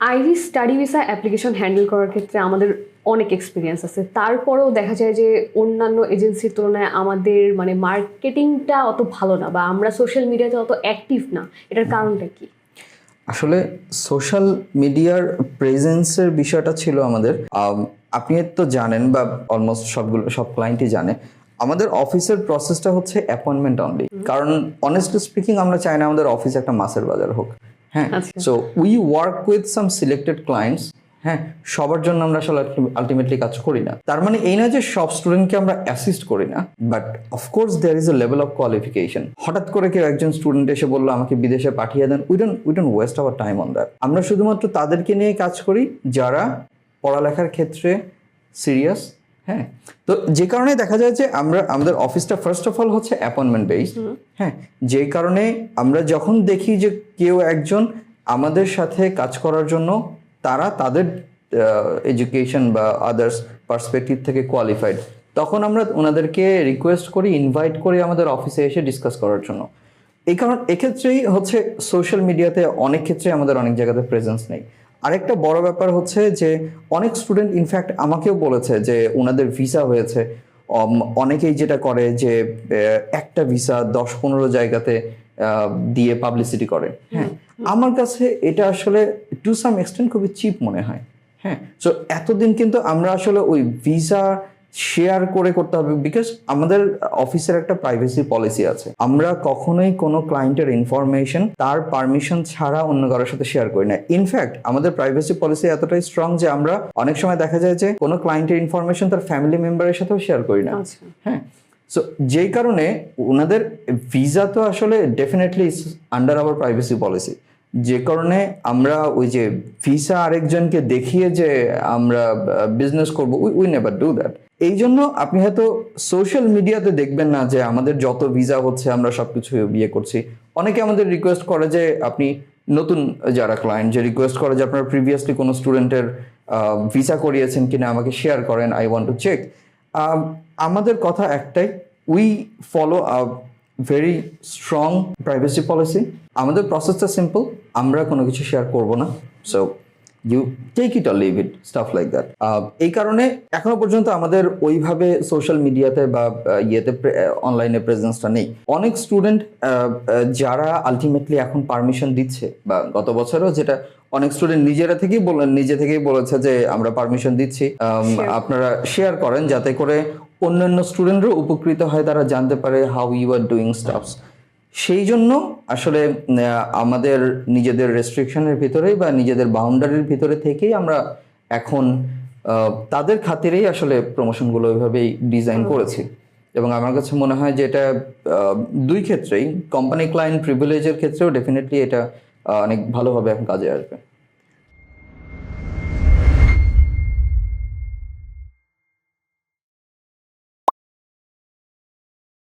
আইরি study visa application handle করার ক্ষেত্রে আমাদের অনেক এক্সপিরিয়েন্স আছে। তারপরেও দেখা যায় যে অন্যান্য এজেন্সির তুলনায় আমাদের মানে মার্কেটিংটা অত ভালো না বা আমরা সোশ্যাল মিডিয়াতে অত অ্যাক্টিভ না। এটার কারণটা কি? আসলে সোশ্যাল মিডিয়ার প্রেজেন্সের বিষয়টা ছিল আমাদের। আম, আপনি তো জানেন বা অলমোস্ট সবগুলো সব ক্লায়েন্টই জানে আমাদের অফিসের প্রসেসটা হচ্ছে অ্যাপয়েন্টমেন্ট অনলি কারণ অনেস্টলি স্পিকিং আমরা চাই না আমাদের অফিস একটা মাসের বাজার হোক। হ্যাঁ। So we work with some selected clients হ্যাঁ সবার জন্য আমরা আসলে আলটিমেটলি কাজ করি না। তার মানে এই না যে সব স্টুডেন্টকে আমরা অ্যাসিস্ট করি না but of course there is a level of qualification হঠাৎ করে কেউ একজন স্টুডেন্ট এসে বলল আমাকে বিদেশে পাঠিয়ে দেন। We don't we don't waste our time on that আমরা শুধুমাত্র তাদেরকে নিয়ে কাজ করি যারা পড়ালেখার ক্ষেত্রে সিরিয়াস হ্যাঁ তো যে কারণে দেখা যায় যে আমরা আমাদের অফিসটা ফার্স্ট অফ অল হচ্ছে অ্যাপয়েন্টমেন্ট বেসড হ্যাঁ যে কারণে আমরা যখন দেখি যে কেউ একজন আমাদের সাথে কাজ করার জন্য তারা তাদের এডুকেশন বা আদার্স পার্সপেক্টিভ থেকে কোয়ালিফাইড তখন আমরা ওনাদেরকে রিকোয়েস্ট করি ইনভাইট করি আমাদের অফিসে এসে ডিসকাস করার জন্য। এই কারণ এক্ষেত্রেই হচ্ছে সোশ্যাল মিডিয়াতে অনেক ক্ষেত্রে আমাদের অনেক জায়গাতে প্রেজেন্স নেই। আরেকটা বড় ব্যাপার হচ্ছে যে অনেক স্টুডেন্ট ইনফ্যাক্ট আমাকেও বলেছে যে ওনাদের ভিসা হয়েছে। অনেকেই যেটা করে যে একটা ভিসা দশ পনেরো জায়গাতে দিয়ে পাবলিসিটি করে। হ্যাঁ আমার কাছে এটা আসলে টু সাম এক্সটেন্ট খুবই চিপ মনে হয়। হ্যাঁ তো এতদিন কিন্তু আমরা আসলে ওই ভিসা শেয়ার করে করতে হবে বিকজ আমাদের অফিসের একটা প্রাইভেসি পলিসি আছে। আমরা কখনোই কোনো ক্লায়েন্টের ইনফরমেশন তার পারমিশন ছাড়া অন্য কারোর সাথে শেয়ার করি না। ইনফ্যাক্ট আমাদের প্রাইভেসি পলিসি এতটাই স্ট্রং যে আমরা অনেক সময় দেখা যায় যে কোনো ক্লায়েন্টের ইনফরমেশন তার ফ্যামিলি মেম্বারের সাথেও শেয়ার করি না। আচ্ছা। হ্যাঁ। সো যেই কারণে ওনাদের ভিসা তো আসলে definitely under our privacy policy যে কারণে আমরা ওই যে ভিসা আরেকজনকে দেখিয়ে যে আমরা বিজনেস করব উই নেভার ডু দ্যাট এই জন্য আপনি হয়তো সোশ্যাল মিডিয়াতে দেখবেন না যে আমাদের যত ভিসা হচ্ছে, আমরা সবকিছু বিয়ে করছি। অনেকে আমাদের রিকোয়েস্ট করে যে আপনি নতুন যারা ক্লায়েন্ট যে রিকোয়েস্ট করে যে আপনারা প্রিভিয়াসলি কোনো স্টুডেন্টের ভিসা করিয়েছেন কিনা, আমাকে শেয়ার করেন আই ওয়ান্ট টু চেক আমাদের কথা একটাই we follow a very strong privacy policy আমাদের প্রসেসটা সিম্পল আমরা কোনো কিছু শেয়ার করব না। So you take it or leave it stuff like that এই কারণে এখনও পর্যন্ত আমাদের ওইভাবে সোশ্যাল মিডিয়াতে বা ইয়েতে অনলাইনে প্রেজেন্সটা নেই। অনেক স্টুডেন্ট যারা আলটিমেটলি এখন পারমিশন দিচ্ছে বা গত বছরও যেটা অনেক স্টুডেন্ট নিজেরা থেকেই বলেন নিজে থেকেই বলেছে যে আমরা পারমিশন দিচ্ছি। আপনারা শেয়ার করেন যাতে করে অন্যান্য স্টুডেন্টরাও উপকৃত হয় তারা জানতে পারে how you are doing stuffs সেই জন্য আসলে আমাদের নিজেদের রেস্ট্রিকশনের ভিতরেই বা নিজেদের বাউন্ডারির ভিতরে থেকেই আমরা এখন তাদের খাতিরেই আসলে প্রমোশনগুলো ওইভাবেই ডিজাইন করেছি। এবং আমার কাছে মনে হয় যে এটা দুই ক্ষেত্রেই কোম্পানি ক্লায়েন্ট প্রিভিলেজের ক্ষেত্রেও ডেফিনেটলি এটা অনেক ভালোভাবে এখন কাজে আসবে।